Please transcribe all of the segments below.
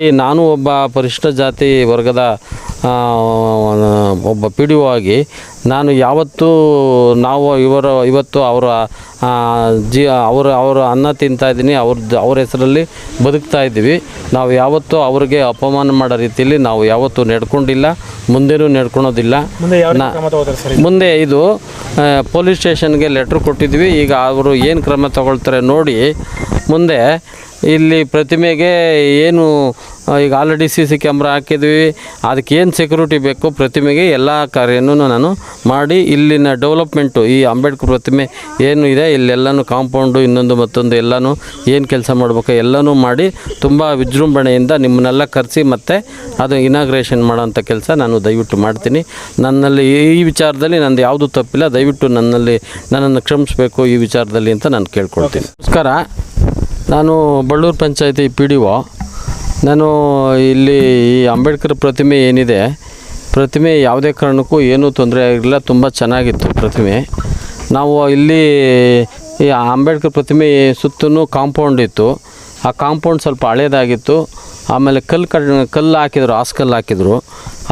ನಾನು ಒಬ್ಬ ಪರಿಶಿಷ್ಟ ಜಾತಿ ವರ್ಗದ ಒಬ್ಬ ಪಿ ಡಿ ಒ ಆಗಿ ನಾನು ಯಾವತ್ತೂ ನಾವು ಇವರು ಇವತ್ತು ಅವರ ಜೀ ಅವರ ಅವರ ಅನ್ನ ತಿಂತಾ ಇದ್ದೀನಿ ಅವ್ರದ್ದು ಅವ್ರ ಹೆಸರಲ್ಲಿ ಬದುಕ್ತಾ ಇದ್ದೀವಿ. ನಾವು ಯಾವತ್ತೂ ಅವ್ರಿಗೆ ಅಪಮಾನ ಮಾಡೋ ರೀತಿಯಲ್ಲಿ ನಾವು ಯಾವತ್ತೂ ನಡ್ಕೊಂಡಿಲ್ಲ ಮುಂದೆನೂ ನಡ್ಕೊಳೋದಿಲ್ಲ. ಮುಂದೆ ಇದು? ಪೊಲೀಸ್ ಸ್ಟೇಷನ್ಗೆ ಲೆಟ್ರ್ ಕೊಟ್ಟಿದ್ವಿ ಈಗ ಅವರು ಏನು ಕ್ರಮ ತಗೊಳ್ತಾರೆ ನೋಡಿ ಮುಂದೆ ಇಲ್ಲಿ ಪ್ರತಿಮೆಗೆ ಏನು ಈಗ ಆಲ್ರೆಡಿ ಸಿ ಸಿ ಕ್ಯಾಮ್ರಾ ಹಾಕಿದ್ವಿ. ಅದಕ್ಕೆ ಏನು ಸೆಕ್ಯೂರಿಟಿ ಬೇಕು ಪ್ರತಿಮೆಗೆ ಎಲ್ಲ ಕಾರ್ಯನೂ ನಾನು ಮಾಡಿ, ಇಲ್ಲಿನ ಡೆವಲಪ್ಮೆಂಟು ಈ ಅಂಬೇಡ್ಕರ್ ಪ್ರತಿಮೆ ಏನು ಇದೆ, ಇಲ್ಲೆಲ್ಲನೂ ಕಾಂಪೌಂಡು ಇನ್ನೊಂದು ಮತ್ತೊಂದು ಎಲ್ಲನೂ ಏನು ಕೆಲಸ ಮಾಡಬೇಕು ಎಲ್ಲನೂ ಮಾಡಿ ತುಂಬ ವಿಜೃಂಭಣೆಯಿಂದ ನಿಮ್ಮನ್ನೆಲ್ಲ ಕರೆಸಿ ಮತ್ತು ಅದು ಇನಾಗ್ರೇಷನ್ ಮಾಡೋಂಥ ಕೆಲಸ ನಾನು ದಯವಿಟ್ಟು ಮಾಡ್ತೀನಿ. ನನ್ನಲ್ಲಿ ಈ ವಿಚಾರದಲ್ಲಿ ನಂದು ಯಾವುದೂ ತಪ್ಪಿಲ್ಲ. ದಯವಿಟ್ಟು ನನ್ನಲ್ಲಿ ನನ್ನನ್ನು ಕ್ಷಮಿಸಬೇಕು ಈ ವಿಚಾರದಲ್ಲಿ ಅಂತ ನಾನು ಕೇಳ್ಕೊಳ್ತೀನಿ. ನಮಸ್ಕಾರ. ನಾನು ಬಳ್ಳೂರು ಪಂಚಾಯತಿ ಪಿ ಡಿ ಒ ನಾನು ಇಲ್ಲಿ ಈ ಅಂಬೇಡ್ಕರ್ ಪ್ರತಿಮೆ ಏನಿದೆ, ಪ್ರತಿಮೆ ಯಾವುದೇ ಕಾರಣಕ್ಕೂ ಏನೂ ತೊಂದರೆ ಆಗಿರಲಿಲ್ಲ, ತುಂಬ ಚೆನ್ನಾಗಿತ್ತು ಪ್ರತಿಮೆ. ನಾವು ಇಲ್ಲಿ ಈ ಅಂಬೇಡ್ಕರ್ ಪ್ರತಿಮೆ ಸುತ್ತಲೂ ಕಾಂಪೌಂಡ್ ಇತ್ತು. ಆ ಕಾಂಪೌಂಡ್ ಸ್ವಲ್ಪ ಹಳೇದಾಗಿತ್ತು. ಆಮೇಲೆ ಕಲ್ಲು ಕಡ್, ಕಲ್ಲು ಹಾಕಿದ್ರು ಹಾಸ್ಕಲ್ಲು ಹಾಕಿದರು.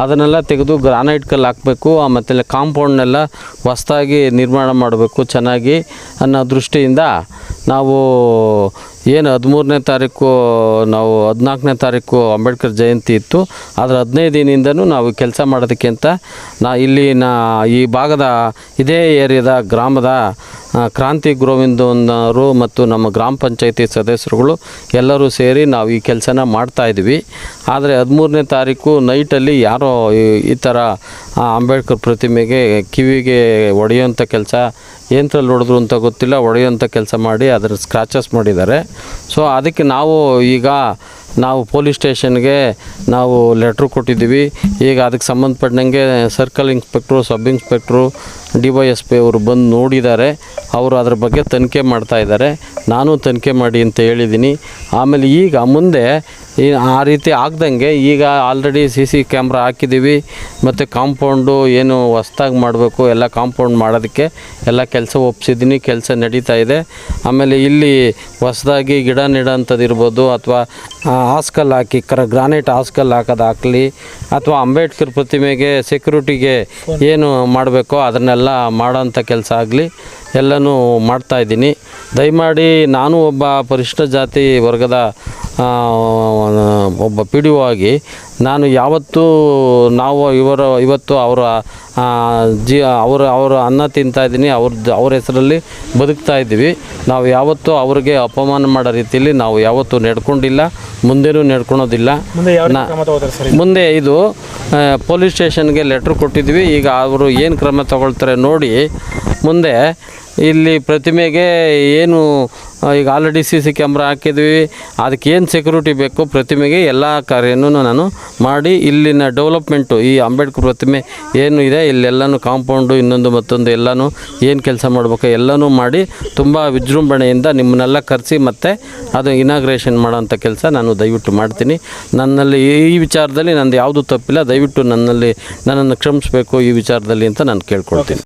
ಅದನ್ನೆಲ್ಲ ತೆಗೆದು ಗ್ರಾನೈಟ್ ಕಲ್ಲು ಹಾಕಬೇಕು ಮತ್ತು ಕಾಂಪೌಂಡ್ನೆಲ್ಲ ಹೊಸ್ದಾಗಿ ನಿರ್ಮಾಣ ಮಾಡಬೇಕು, ಚೆನ್ನಾಗಿ ಅನ್ನೋ ದೃಷ್ಟಿಯಿಂದ ನಾವು ಏನು ಹದಿಮೂರನೇ ತಾರೀಕು, ನಾವು ಹದಿನಾಲ್ಕನೇ ತಾರೀಕು ಅಂಬೇಡ್ಕರ್ ಜಯಂತಿ ಇತ್ತು. ಆದರೆ ಹದಿನೈದು ದಿನದಿಂದನೂ ನಾವು ಕೆಲಸ ಮಾಡೋದಕ್ಕೆ ಅಂತ ನಾ ಇಲ್ಲಿ ನಾ ಈ ಭಾಗದ ಇದೇ ಏರಿಯಾದ ಗ್ರಾಮದ ಕ್ರಾಂತಿ ಗೋವಿಂದನವರು ಮತ್ತು ನಮ್ಮ ಗ್ರಾಮ ಪಂಚಾಯತಿ ಸದಸ್ಯರುಗಳು ಎಲ್ಲರೂ ಸೇರಿ ನಾವು ಈ ಕೆಲಸನ ಮಾಡ್ತಾಯಿದ್ವಿ ಆದರೆ ಹದಿಮೂರನೇ ತಾರೀಕು ನೈಟಲ್ಲಿ ಯಾರೋ ಈ ಥರ ಅಂಬೇಡ್ಕರ್ ಪ್ರತಿಮೆಗೆ ಕಿವಿಗೆ ಒಡೆಯುವಂಥ ಕೆಲಸ ಏಂತ್ರಲ್ಲಿ ಹೊಡೆದ್ರು ಅಂತ ಗೊತ್ತಿಲ್ಲ ಹೊಡೆಯುವಂಥ ಕೆಲಸ ಮಾಡಿ ಅದರ ಸ್ಕ್ರಾಚಸ್ ಮಾಡಿದ್ದಾರೆ. ಸೊ ಅದಕ್ಕೆ ನಾವು ಈಗ ನಾವು ಪೊಲೀಸ್ ಸ್ಟೇಷನ್ಗೆ ನಾವು ಲೆಟ್ರ್ ಕೊಟ್ಟಿದ್ದೀವಿ. ಈಗ ಅದಕ್ಕೆ ಸಂಬಂಧಪಟ್ಟಂಗೆ circle inspector sub inspector D Y S P ಅವರು ಬಂದು ನೋಡಿದ್ದಾರೆ. ಅವರು ಅದ್ರ ಬಗ್ಗೆ ತನಿಖೆ ಮಾಡ್ತಾ ಇದ್ದಾರೆ. ನಾನು ತನಿಖೆ ಮಾಡಿ ಅಂತ ಹೇಳಿದ್ದೀನಿ. ಆಮೇಲೆ ಈಗ ಮುಂದೆ ಈ ಆ ರೀತಿ ಆಗ್ದಂಗೆ ಈಗ ಆಲ್ರೆಡಿ ಸಿ ಸಿ ಕ್ಯಾಮ್ರಾ ಹಾಕಿದ್ದೀವಿ. ಮತ್ತು ಕಾಂಪೌಂಡು ಏನು ಹೊಸ್ದಾಗಿ ಮಾಡಬೇಕು, ಎಲ್ಲ ಕಾಂಪೌಂಡ್ ಮಾಡೋದಕ್ಕೆ ಎಲ್ಲ ಕೆಲಸ ಒಪ್ಸಿದ್ದೀನಿ, ಕೆಲಸ ನಡೀತಾ ಇದೆ. ಆಮೇಲೆ ಇಲ್ಲಿ ಹೊಸ್ದಾಗಿ ಗಿಡ ನೆಡೋಂಥದ್ದು ಇರ್ಬೋದು, ಅಥವಾ ಹಾಸ್ಕಲ್ ಹಾಕಿ, ಕರ ಗ್ರಾನೈಟ್ ಹಾಸ್ಕಲ್ ಹಾಕೋದಾಗಲಿ, ಅಥವಾ ಅಂಬೇಡ್ಕರ್ ಪ್ರತಿಮೆಗೆ, ಸೆಕ್ಯೂರಿಟಿಗೆ ಏನು ಮಾಡಬೇಕೋ ಅದನ್ನೆಲ್ಲ ಮಾಡೋಂಥ ಕೆಲಸ ಆಗಲಿ, ಎಲ್ಲನೂ ಮಾಡ್ತಾಯಿದ್ದೀನಿ ದಯಮಾಡಿ ನಾನು ಒಬ್ಬ ಪರಿಶಿಷ್ಟ ಜಾತಿ ವರ್ಗದ ಒಬ್ಬ ಪಿ ಡಿ ಒ ಆಗಿ ನಾನು ಯಾವತ್ತೂ ನಾವು ಇವರ ಇವತ್ತು ಅವರ ಜೀ ಅವರ ಅವರ ಅನ್ನ ತಿಂತಾ ಇದ್ದೀನಿ ಅವ್ರದ್ದು ಅವ್ರ ಹೆಸರಲ್ಲಿ ಬದುಕ್ತಾ ಇದ್ದೀವಿ. ನಾವು ಯಾವತ್ತೂ ಅವ್ರಿಗೆ ಅಪಮಾನ ಮಾಡೋ ರೀತಿಯಲ್ಲಿ ನಾವು ಯಾವತ್ತೂ ನಡ್ಕೊಂಡಿಲ್ಲ ಮುಂದೆನೂ ನಡ್ಕೊಳೋದಿಲ್ಲ. ಮುಂದೆ ಇದು? ಪೊಲೀಸ್ ಸ್ಟೇಷನ್ಗೆ ಲೆಟ್ರ್ ಕೊಟ್ಟಿದ್ವಿ ಈಗ ಅವರು ಏನು ಕ್ರಮ ತಗೊಳ್ತಾರೆ ನೋಡಿ ಮುಂದೆ ಇಲ್ಲಿ ಪ್ರತಿಮೆಗೆ ಏನು ಈಗ ಆಲ್ರೆಡಿ ಸಿ ಸಿ ಕ್ಯಾಮ್ರಾ ಹಾಕಿದ್ವಿ. ಅದಕ್ಕೆ ಏನು ಸೆಕ್ಯೂರಿಟಿ ಬೇಕು, ಪ್ರತಿಮೆಗೆ ಎಲ್ಲ ಕಾರ್ಯನೂ ನಾನು ಮಾಡಿ, ಇಲ್ಲಿನ ಡೆವಲಪ್ಮೆಂಟು ಈ ಅಂಬೇಡ್ಕರ್ ಪ್ರತಿಮೆ ಏನು ಇದೆ, ಇಲ್ಲೆಲ್ಲನೂ ಕಾಂಪೌಂಡು ಇನ್ನೊಂದು ಮತ್ತೊಂದು ಎಲ್ಲನೂ ಏನು ಕೆಲಸ ಮಾಡಬೇಕು ಎಲ್ಲನೂ ಮಾಡಿ, ತುಂಬ ವಿಜೃಂಭಣೆಯಿಂದ ನಿಮ್ಮನ್ನೆಲ್ಲ ಕರೆಸಿ ಮತ್ತು ಅದು ಇನಾಗ್ರೇಷನ್ ಮಾಡೋಂಥ ಕೆಲಸ ನಾನು ದಯವಿಟ್ಟು ಮಾಡ್ತೀನಿ. ನನ್ನಲ್ಲಿ ಈ ವಿಚಾರದಲ್ಲಿ ನಂದು ಯಾವುದೂ ತಪ್ಪಿಲ್ಲ, ದಯವಿಟ್ಟು ನನ್ನಲ್ಲಿ ನನ್ನನ್ನು ಕ್ಷಮಿಸಬೇಕು ಈ ವಿಚಾರದಲ್ಲಿ ಅಂತ ನಾನು ಕೇಳ್ಕೊಳ್ತೀನಿ.